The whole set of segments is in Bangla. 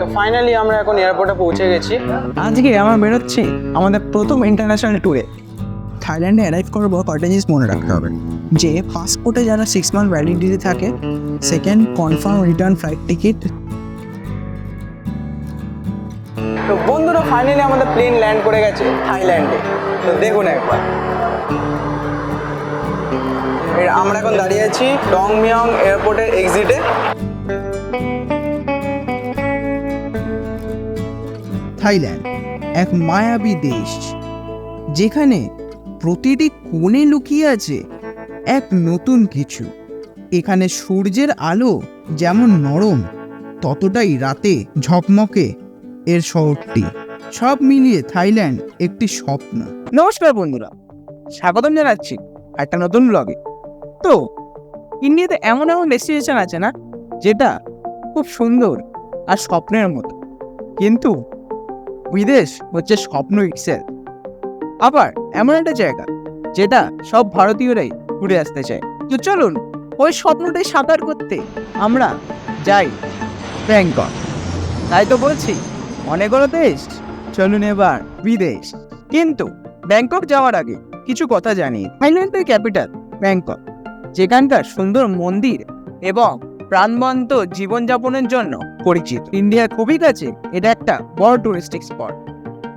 তো ফাইনালি আমরা এখন এয়ারপোর্টে পৌঁছে গেছি। আজকে আমরা বেরোচ্ছি আমাদের প্রথম ইন্টারন্যাশনাল ট্যুরে থাইল্যান্ডে অ্যারাইভ করার পর কয়টা জিনিস মনে রাখতে হবে। যে পাসপোর্টে যারা সিক্স মান্থ ভ্যালিডিটি থাকে second confirm return flight ticket তো বন্ধুরা ফাইনালি আমাদের প্লেন ল্যান্ড করে গেছে থাইল্যান্ডে। তো দেখুন একবার। আমরা এখন দাঁড়িয়ে আছি টং মিয়ং এয়ারপোর্টের এক্সিটে থাইল্যান্ড, এক মায়াবী দেশ, যেখানে প্রতিটি কোণে লুকিয়ে আছে এক নতুন কিছু। এখানে সূর্যের আলো যেমন নরম, ততটাই রাতে ঝকমকে এর শহরটি। সব মিলিয়ে থাইল্যান্ড একটি স্বপ্ন। নমস্কার বন্ধুরা, স্বাগতম জানাচ্ছি একটা নতুন ব্লগে তো, ইন্ডিয়াতে এমন এমন ডেস্টিনেশন আছে না, যেটা খুব সুন্দর আর স্বপ্নের মতো। কিন্তু বিদেশ হচ্ছে স্বপ্ন ইক্সেল আবার এমন একটা জায়গা যেটা সব ভারতীয়রাই ঘুরে আসতে চায়। তো চলুন, ওই স্বপ্নটাই সাঁতার করতে আমরা যাই ব্যাংকক। তাই তো বলছি অনেকগুলো দেশ, চলুন এবার বিদেশ। কিন্তু ব্যাংকক যাওয়ার আগে কিছু কথা জানি। থাইল্যান্ডের ক্যাপিটাল ব্যাংকক, যেখানকার সুন্দর মন্দির এবং প্রাণবন্ত জীবনযাপনের জন্য পরিচিত। ইন্ডিয়ার খুবই কাছে এটা একটা বড় টুরিস্টিক স্পট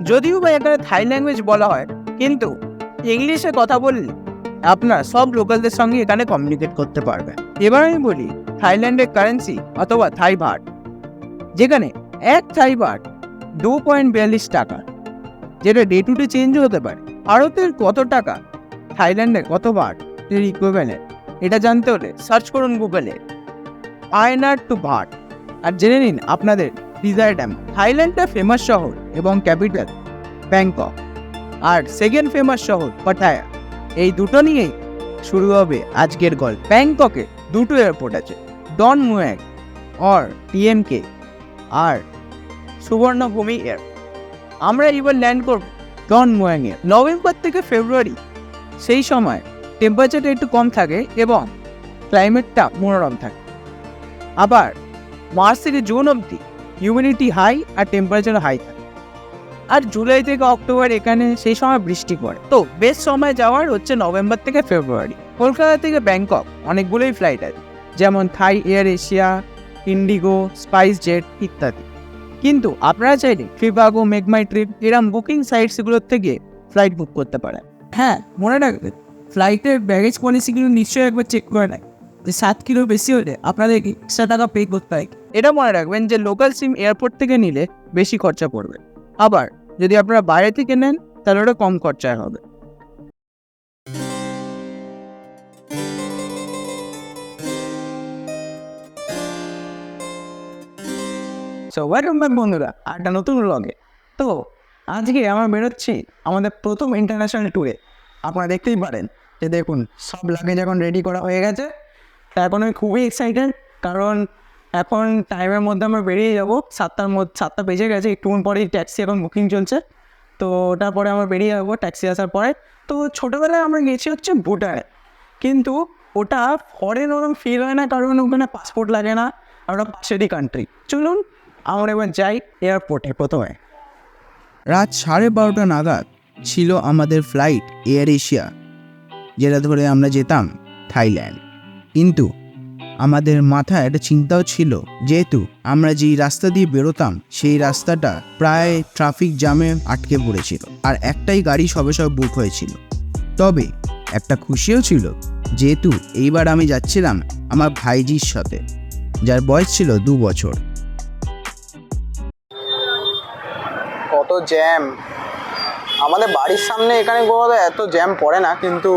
যদিও বা এখানে থাই ল্যাঙ্গুয়েজ বলা হয়, কিন্তু ইংলিশে কথা বললে আপনার সব লোকালদের সঙ্গে এখানে কমিউনিকেট করতে পারবে এবার আমি বলি থাইল্যান্ডের কারেন্সি অথবা থাই ভাট যেখানে এক থাই ভাট দু পয়েন্ট বিয়াল্লিশ টাকা, যেটা ডে টু ডে চেঞ্জ হতে পারে। ভারতের কত টাকা? থাইল্যান্ডে কত ভাট এর ইকুইভ্যালেন্ট এটা জানতে হলে সার্চ করুন গুগলে আয়নার টু ভাট আর জেনে নিন আপনাদের ডিজায়ার ড্যাম থাইল্যান্ডটা ফেমাস শহর এবং ক্যাপিটাল ব্যাংকক। আর সেকেন্ড ফেমাস শহর পাটায়া। এই দুটো নিয়েই শুরু হবে আজকের গল্প। ব্যাংককে দুটো এয়ারপোর্ট আছে ডন মুয়াক অর টিএমকে আর সুবর্ণভূমি এয়ার আমরা এবার ল্যান্ড করব ডন মুয়াংয়ে নভেম্বর থেকে ফেব্রুয়ারি, সেই সময় টেম্পারেচারটা একটু কম থাকে এবং ক্লাইমেটটা মনোরম থাকে। আবার মার্চ থেকে জুন অবধি হিউমিডিটি হাই আর টেম্পারেচার হাই থাকে। আর জুলাই থেকে অক্টোবর এখানে সেই সময় বৃষ্টি পড়ে। তো বেস্ট সময় যাওয়ার হচ্ছে নভেম্বর থেকে ফেব্রুয়ারি। কলকাতা থেকে ব্যাংকক অনেকগুলোই ফ্লাইট আছে, যেমন Thai, air Asia, IndiGo, SpiceJet ইত্যাদি। কিন্তু আপনারা চাইলে ট্রিপাগো মেকমাই ট্রিপ এরম বুকিং সাইটসগুলোর থেকে ফ্লাইট বুক করতে পারেন। হ্যাঁ মনে রাখবেন ফ্লাইটের ব্যাগেজ পলিসিগুলো নিশ্চয়ই একবার চেক করে নেয় সাত কিলো বেশি হলে আপনাদের এক্সট্রা টাকা পে করতে হয়। এটা মনে রাখবেন যে লোকাল সিম এয়ারপোর্ট থেকে নিলে বেশি খরচা পড়বে। আবার যদি আপনারা বাইরে থেকে নেন, তাহলে ওটা কম খরচায় হবে। সো ব্যাক বন্ধুরা একটা নতুন ব্লগে তো, আজকে আমরা বেরোচ্ছি আমাদের প্রথম ইন্টারন্যাশনাল ট্যুরে আপনারা দেখতেই পারেন যে দেখুন, সব লাগেজ এখন রেডি করা হয়ে গেছে। তা এখন আমি খুবই এক্সাইটেড কারণ এখন টাইমের মধ্যে আমরা বেরিয়ে যাব। সাতটার মধ্যে, সাতটা বেজে গেছে একটুক্ষণ পরেই ট্যাক্সি এখন বুকিং চলছে। তো ওটার পরে আমরা বেরিয়ে যাব ট্যাক্সি আসার পরে। তো ছোটোবেলায় আমরা গেছি হচ্ছে ভুটানে। কিন্তু ওটা ফরেন ওরকম ফিল হয় না, কারণ ওখানে পাসপোর্ট লাগে না, আর ওটা পাশেরই কান্ট্রি চলুন, আমরা এবার যাই এয়ারপোর্টে প্রথমে। রাত সাড়ে বারোটা নাগাদ ছিল আমাদের ফ্লাইট এয়ার এশিয়া যেটা ধরে আমরা যেতাম থাইল্যান্ড। কিন্তু আমাদের মাথায় একটা চিন্তাও ছিল, যেহেতু আমরা যেই রাস্তা দিয়ে বেরোতাম, সেই রাস্তাটা প্রায় ট্রাফিক জ্যামে আটকে পড়েছিল, আর একটাই গাড়ি সবে সবে বুক হয়েছিল। তবে একটা খুশিও ছিল, যেহেতু এইবার আমি যাচ্ছিলাম আমার ভাইজির সাথে, যার বয়স ছিল দু বছর। কত জ্যাম আমাদের বাড়ির সামনে এখানে বলতে এত জ্যাম পড়ে না, কিন্তু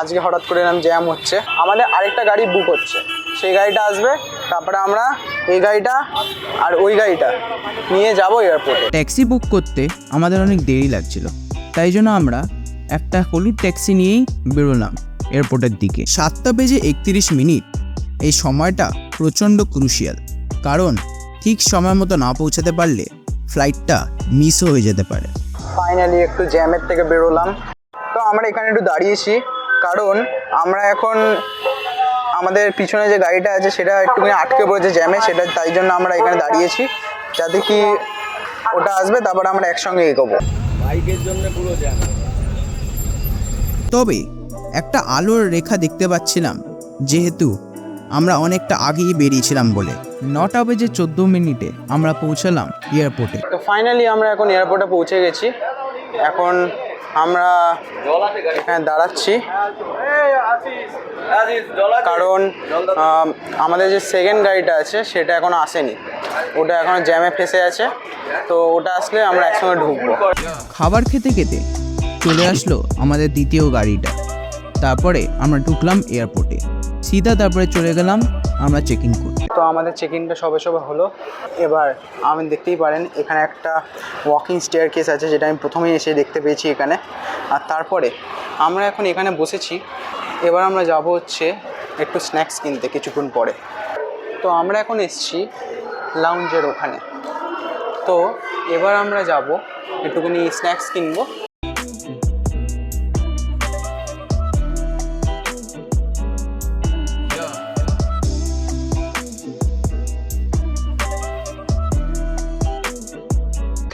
আজকে হঠাৎ করে এরকম জ্যাম হচ্ছে। আমাদের আরেকটা গাড়ি বুক হচ্ছে। সেই গাড়িটা আসবে তারপরে আমরা এই গাড়িটা আর ওই গাড়িটা নিয়ে যাব এয়ারপোর্টে ট্যাক্সি বুক করতে আমাদের অনেক দেরি লাগছিল। তাই জন্য আমরা একটা হলুদ ট্যাক্সি নিয়েই বেরোলাম এয়ারপোর্টের দিকে। সাতটা বেজে একত্রিশ মিনিট। এই সময়টা প্রচণ্ড ক্রুশিয়াল কারণ ঠিক সময় মতো না পৌঁছাতে পারলে ফ্লাইটটা মিসও হয়ে যেতে পারে। ফাইনালি একটু জ্যামের থেকে বেরোলাম। তো আমরা এখানে একটু দাঁড়িয়েছি। কারণ আমরা এখন আমাদের পিছনে যে গাড়িটা আছে সেটা একটুখানি আটকে পড়েছে জ্যামে সেটা তাই জন্য আমরা এখানে দাঁড়িয়েছি। যাতে কি ওটা আসবে তারপর আমরা একসঙ্গে এগোবো। বাইকের জন্য পুরো জ্যাম। তবে একটা আলোর রেখা দেখতে পাচ্ছিলাম যেহেতু আমরা অনেকটা আগেই বেরিয়েছিলাম বলে। নটা বেজে চোদ্দ মিনিটে আমরা পৌঁছালাম এয়ারপোর্টে। তো ফাইনালি আমরা এখন এয়ারপোর্টে পৌঁছে গেছি। এখন আমরা এখানে দাঁড়াচ্ছি। কারণ আমাদের যে সেকেন্ড গাড়িটা আছে, সেটা এখনও আসেনি। ওটা এখনও জ্যামে ফেসে আছে। তো ওটা আসলে আমরা একসঙ্গে ঢুকবো। খাবার খেতে খেতে চলে আসলো আমাদের দ্বিতীয় গাড়িটা। তারপরে আমরা ঢুকলাম এয়ারপোর্টে সিধা তারপরে চলে গেলাম, আমরা চেক ইন করতে। তো আমাদের চেক ইনটা সবে সবে হলো। এবার আমি দেখতেই পারেন, এখানে একটা ওয়াকিং স্টেয়ার কেস আছে, যেটা আমি প্রথমেই এসে দেখতে পেয়েছি এখানে। আর তারপরে আমরা এখন এখানে বসেছি। এবার আমরা যাব হচ্ছে একটু স্ন্যাক্স কিনতে কিছুক্ষণ পরে। তো আমরা এখন এসছি লাউঞ্জের ওখানে। তো এবার আমরা যাব, একটুখানি স্ন্যাক্স কিনবো।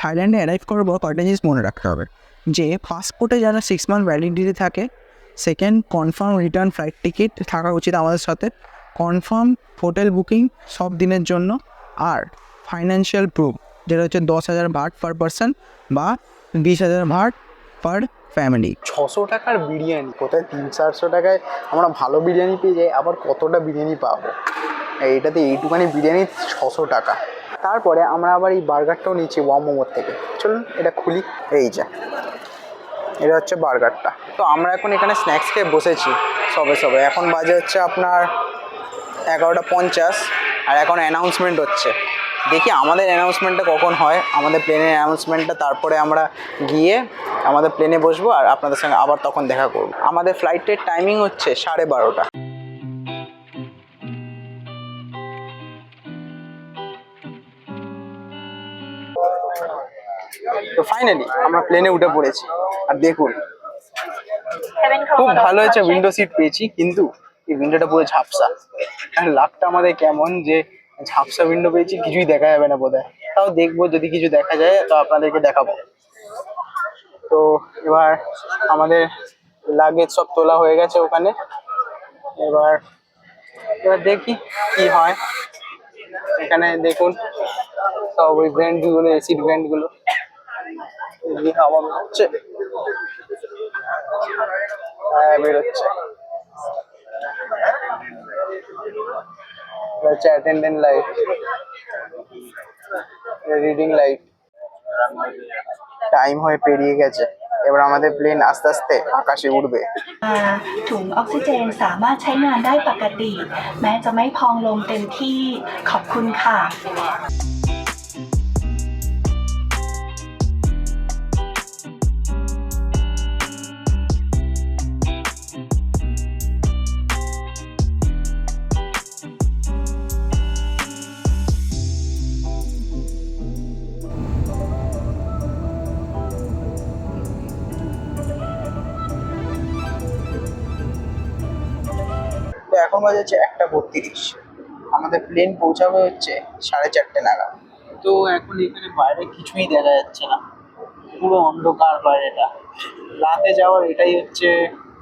থাইল্যান্ডে অ্যারাইভ করার পর কয়েকটা জিনিস মনে রাখতে হবে? যে পাসপোর্টে যারা সিক্স মান্থ ভ্যালিডিটি থাকে second confirm return flight ticket থাকা উচিত আমাদের সাথে। কনফার্ম হোটেল বুকিং সব দিনের জন্য। আর ফাইন্যান্সিয়াল প্রুফ যেটা হচ্ছে দশ হাজার বাট পার পারসন বা বিশ হাজার ভাট পার ফ্যামিলি ছশো টাকার বিরিয়ানি, কোথায় তিন চারশো টাকায় আমরা ভালো বিরিয়ানি পেয়ে যাই, আবার কতটা বিরিয়ানি পাবো? এইটাতে এইটুখানি বিরিয়ানি, ছশো টাকা। তারপরে আমরা আবার এই বার্গারটাও নিচ্ছি ওয়াম মোমোর থেকে। চলুন, এটা খুলি। এই যা, এটা হচ্ছে বার্গারটা। তো আমরা এখন এখানে স্ন্যাক্স খেয়ে বসেছি, সবে সবে। এখন বাজে হচ্ছে আপনার এগারোটা পঞ্চাশ, আর এখন অ্যানাউন্সমেন্ট হচ্ছে। দেখি আমাদের অ্যানাউন্সমেন্টটা কখন হয়। আমাদের প্লেনের অ্যানাউন্সমেন্টটা তারপরে আমরা গিয়ে আমাদের প্লেনে বসবো, আর আপনাদের সঙ্গে আবার তখন দেখা করব। আমাদের ফ্লাইটের টাইমিং হচ্ছে সাড়ে বারোটা। তো ফাইনালি আমরা প্লেনে উঠে পড়েছি। আর দেখুন, খুব ভালো হয়েছে উইন্ডো সিট পেয়েছি, কিন্তু এই উইন্ডোটা পুরো ঝাপসা। লাকটা আমাদের কেমন যে ঝাপসা উইন্ডো পেয়েছি, কিছুই দেখা যাবে না বোধহয়। তাও দেখব, যদি কিছু দেখা যায়, তো আপনাদেরকে দেখাবো। তো এবার আমাদের লাগেজ সব তোলা হয়ে গেছে ওখানে। এবার এবার দেখি কি হয়। এখানে দেখুন, সব ওই ব্র্যান্ডগুলো এসিড ব্র্যান্ডগুলো এদিকে হাওয়া হচ্ছে হ্যাঁ বেরোচ্ছে এটা হচ্ছে attendant light reading light time হয়ে পেরিয়ে গেছে এবার আমাদের প্লেন আস্তে আস্তে আকাশে উঠবে ถุงออกซิเจนสามารถใช้งานได้ปกติ แม้จะไม่พองลมเต็มที่ขอบคุณค่ะ এখন বাজে হচ্ছে একটা বত্রিশ। আমাদের প্লেন পৌঁছাবে হচ্ছে সাড়ে চারটে নাগাদ। তো এখন এখানে বাইরে কিছুই দেখা যাচ্ছে না। পুরো অন্ধকার বাইরেটা। রাতে যাওয়ার এটাই হচ্ছে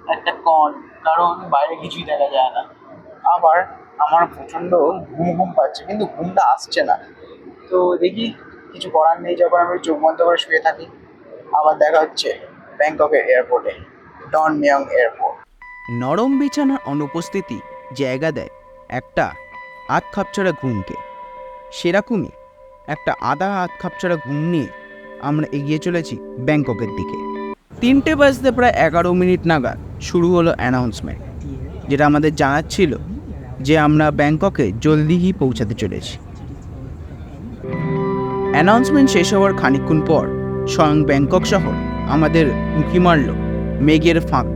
একটা কন কারণ বাইরে কিছুই দেখা যায় না। আবার আমার প্রচণ্ড ঘুম ঘুম পাচ্ছে কিন্তু ঘুমটা আসছে না। তো দেখি কিছু করার নেই যখন আমি চোখ বন্ধ করে শুয়ে থাকি। আবার দেখা হচ্ছে ব্যাংককের এয়ারপোর্টে ডন মিয়ং এয়ারপোর্ট নরম বিছানার অনুপস্থিতি জায়গা দেয়, একটা আধ খাপছাড়া ঘুমকে। সেরকমই একটা আধা আধ খাপছাড়া ঘুম নিয়ে আমরা এগিয়ে চলেছি ব্যাংককের দিকে। তিনটে বাজতে প্রায় এগারো মিনিট নাগাদ শুরু হলো অ্যানাউন্সমেন্ট যেটা আমাদের জানাচ্ছিল যে আমরা ব্যাংককে জলদিই পৌঁছাতে চলেছি। অ্যানাউন্সমেন্ট শেষ হওয়ার খানিকক্ষণ পর স্বয়ং ব্যাংকক শহর আমাদের উঁকি মারল মেঘের ফাঁক।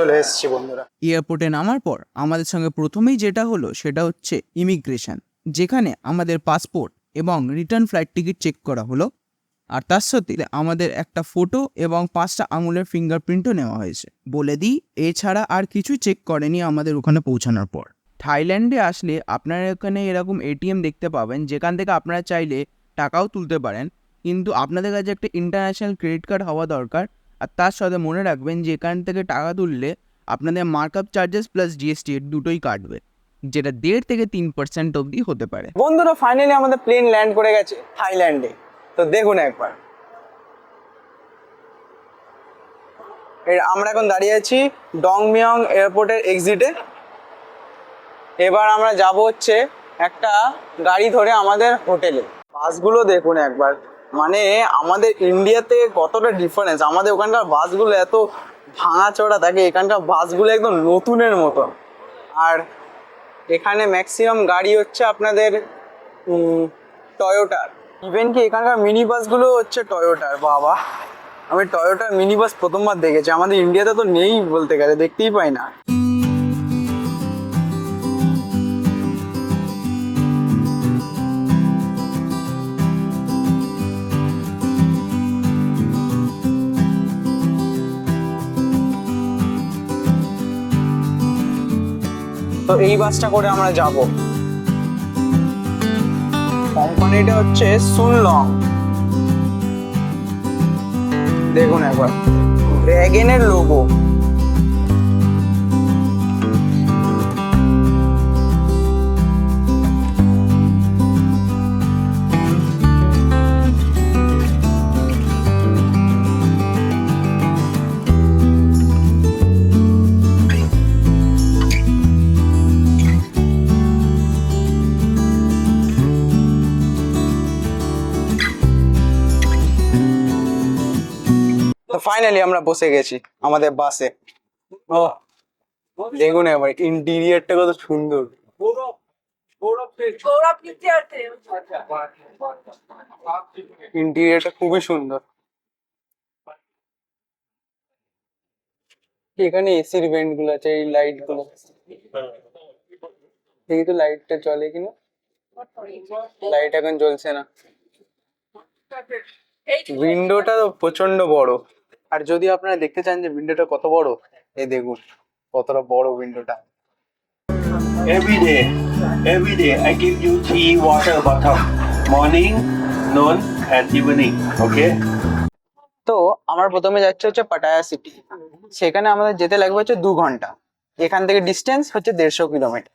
চলে এসেছি, বন্ধুরা। এয়ারপোর্টে নামার পর আমাদের সঙ্গে প্রথমেই যেটা হলো সেটা হচ্ছে ইমিগ্রেশন, যেখানে আমাদের পাসপোর্ট এবং রিটার্ন ফ্লাইট টিকিট চেক করা হলো। আর তার সাথে আমাদের একটা ফটো এবং পাঁচটা আঙুলের ফিঙ্গারপ্রিন্টও নেওয়া হয়েছে। বলে দিই, এছাড়া আর কিছু চেক করেনি আমাদের ওখানে পৌঁছানোর পর। থাইল্যান্ডে আসলে আপনারা এখানে এরকম এটিএম দেখতে পাবেন, যেখান থেকে আপনারা চাইলে টাকাও তুলতে পারেন। কিন্তু আপনাদের কাছে একটা ইন্টারন্যাশনাল ক্রেডিট কার্ড হওয়া দরকার। আর তার সাথে মনে রাখবেন যে এখান থেকে টাকা তুললে আপনাদের মার্কআপ চার্জেস প্লাস জিএসটি দুটোই কাটবে, যেটা দেড় থেকে তিন পার্সেন্ট অবধি হতে পারে। বন্ধুরা ফাইনালি আমাদের প্লেন ল্যান্ড করে গেছে থাইল্যান্ডে তো দেখুন একবার। আমরা এখন দাঁড়িয়ে আছি ডংমিয়ং এয়ারপোর্টের এক্সিটে এবার আমরা যাব হচ্ছে একটা গাড়ি ধরে আমাদের হোটেলে বাসগুলো দেখুন একবার। মানে আমাদের ইন্ডিয়াতে কতটা ডিফারেন্স আমাদের ওখানকার বাসগুলো এত ভাঙা চড়া থাকে এখানকার বাসগুলো একদম নতুনের মতো। আর এখানে ম্যাক্সিমাম গাড়ি হচ্ছে আপনাদের টয়োটার ইভেন কি এখানকার মিনি বাসগুলো হচ্ছে টয়োটার বাবা। আমি টয়োটার মিনি বাস প্রথমবার দেখেছি। আমাদের ইন্ডিয়াতে তো নেই বলতে গেলে, দেখতেই পাই না। তো এই বাসটা করে আমরা যাব। কোম্পানিটা হচ্ছে সুনলং। দেখুন একবার। ড্র্যাগনের লোগো ফাইনালি আমরা বসে গেছি আমাদের বাসে ও দেখুন এবার ইন্টেরিয়রটা কত সুন্দর। ইন্টেরিয়রটা খুবই সুন্দর। এখানে এসির ভেন্টগুলো আছে, এই লাইটগুলো। দেখি তো লাইটটা চলে কিনা। লাইট এখন জ্বলছে না। উইন্ডোটা প্রচণ্ড বড়। আর যদি আপনারা দেখতে চান যে উইন্ডোটা কত বড় এই দেখুন কতটা বড় উইন্ডোটা Every day, every day, I give you tea, water, bottle. And evening. Okay? তো আমরা প্রথমে যাচ্ছে হচ্ছে পাটায়া সিটি সেখানে আমাদের যেতে লাগবে হচ্ছে দু ঘণ্টা এখান থেকে ডিস্টেন্স হচ্ছে দেড়শো কিলোমিটার